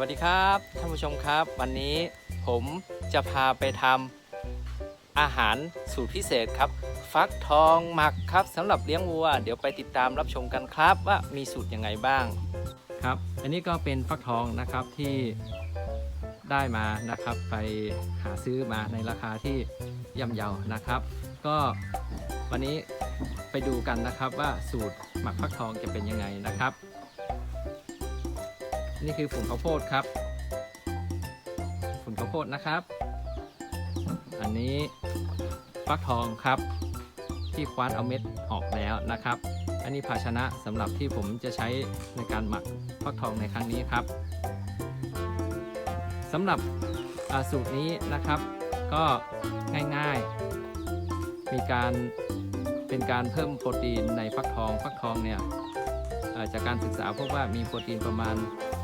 วัสดีครับท่านผู้ชมครับ วันนี้ผมจะพาไปทำอาหารสูตรพิเศษครับ ฟักทองหมักครับสำหรับเลี้ยงวัว เดี๋ยวไปติดตามรับชมกันครับว่ามีสูตรยังไงบ้างครับ อันนี้ก็เป็นฟักทองนะครับที่ได้มานะครับ ไปหาซื้อมาในราคาที่ย่ำเยานะครับ ก็วันนี้ไปดูกันนะครับว่าสูตรหมักฟักทองจะเป็นยังไงนะครับ นี่คือฝุ่นข้าวโพดครับ ฝุ่นข้าวโพดนะครับ อันนี้ฟักทองครับ ที่คว้านเอาเม็ดออกแล้วนะครับ อันนี้ภาชนะสำหรับที่ผมจะใช้ในการหมักฟักทองในครั้งนี้ครับสำหรับสูตรนี้นะครับ ก็ง่ายๆ มีการเป็นการเพิ่มโปรตีนในฟักทอง ฟักทองเนี่ย จากการศึกษาพบว่ามีโปรตีนประมาณ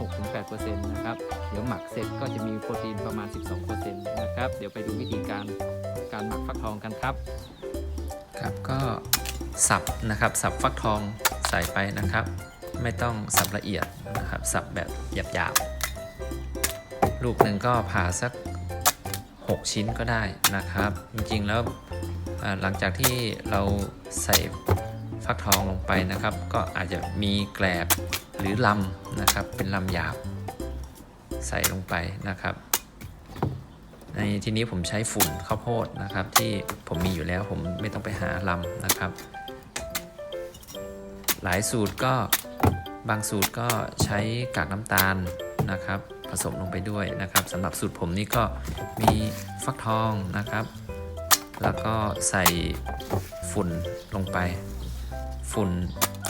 6-8%นะครับ เดี๋ยวหมักเสร็จก็จะมีโปรตีนประมาณ 12%นะครับ เดี๋ยวไปดูวิธีการการหมักฟักทองกันครับ ครับก็สับนะครับ สับฟักทองใส่ไปนะครับ ไม่ต้องสับละเอียดนะครับ สับแบบหยาบๆ ลูกหนึ่งก็ผ่าสัก 6 ชิ้นก็ได้นะครับ จริงๆแล้วหลังจากที่เราใส่ ฟักทองลงไปนะครับ ก็อาจจะมีแกลบหรือลำนะครับ เป็นลำหยาบ ใส่ลงไปนะครับในที่นี้ผมใช้ฝุ่นข้าวโพดนะครับ ที่ผมมีอยู่แล้วผมไม่ต้องไปหาลำนะครับ หลายสูตรก็บางสูตรก็ใช้กากน้ำตาลนะครับ ผสมลงไปด้วยนะครับสำหรับสูตรผมนี่ก็มีฟักทองนะครับ แล้วก็ใส่ฝุ่นลงไป ฝุ่น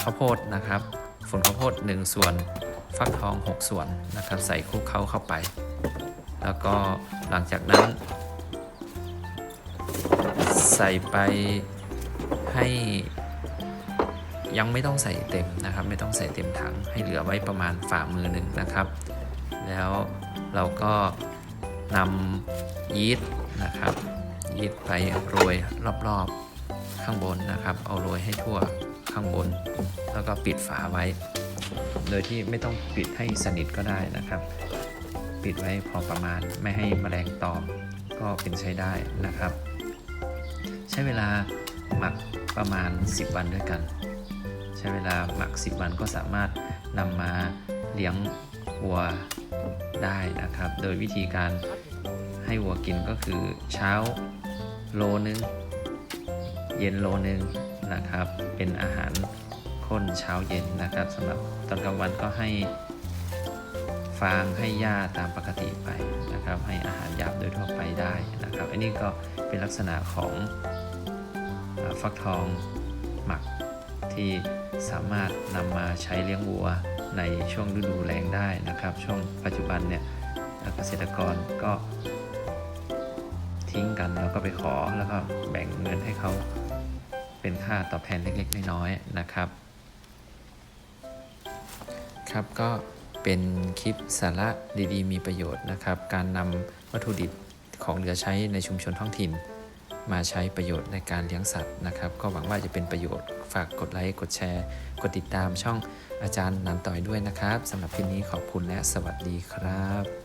ข้าวโพดนะครับ ฝุ่นข้าวโพด 1 ส่วน ฟักทอง 6 ส่วนนะครับ ใส่คลุกเคล้าเข้าไป แล้วก็หลังจากนั้น ใส่ไปให้ยังไม่ต้องใส่เต็มนะครับ ไม่ต้องใส่เต็มถังให้เหลือไว้ประมาณฝ่ามือหนึ่งนะครับ แล้วเราก็นำยีสต์นะครับยีสต์ไปโรยรอบๆข้างบนนะครับ เอาโรยให้ทั่ว ข้างบน แล้วก็ปิดฝาไว้ โดยที่ไม่ต้องปิดให้สนิทก็ได้นะครับ ปิดไว้พอประมาณไม่ให้แมลงตอมก็เป็นใช้ได้นะครับ ใช้เวลาหมักประมาณ 10 วันด้วยกัน ใช้เวลาหมัก 10 วันก็สามารถนำมาเลี้ยงวัวได้นะครับ โดยวิธีการให้วัวกินก็คือเช้าโลนึง เย็นโลนึง นะครับ เป็นอาหารข้นเช้าเย็นนะครับสำหรับตอนกลางวันก็ให้ฟางให้หญ้าตามปกติไปนะครับ ให้อาหารหยาบโดยทั่วไปได้นะครับ อันนี้ก็เป็นลักษณะของฟักทองหมักที่สามารถนำมาใช้เลี้ยงวัวในช่วงฤดูแล้งได้นะครับ ช่วงปัจจุบันเนี่ยเกษตรกรก็ทิ้งกันแล้วก็ไปขอแล้วก็แบ่งเงินให้เขา เป็นค่าตอบแทนเล็กๆ น้อยๆนะครับ ครับก็เป็นคลิปสาระดีๆ มีประโยชน์นะครับ การนำวัตถุดิบของเหลือใช้ในชุมชนท้องถิ่น มาใช้ประโยชน์ในการเลี้ยงสัตว์นะครับ ก็หวังว่าจะเป็นประโยชน์ฝากกดไลค์ กดแชร์ กดติดตามช่องอาจารย์นันต่อยด้วยนะครับสำหรับคลิปนี้ขอบคุณและสวัสดีครับ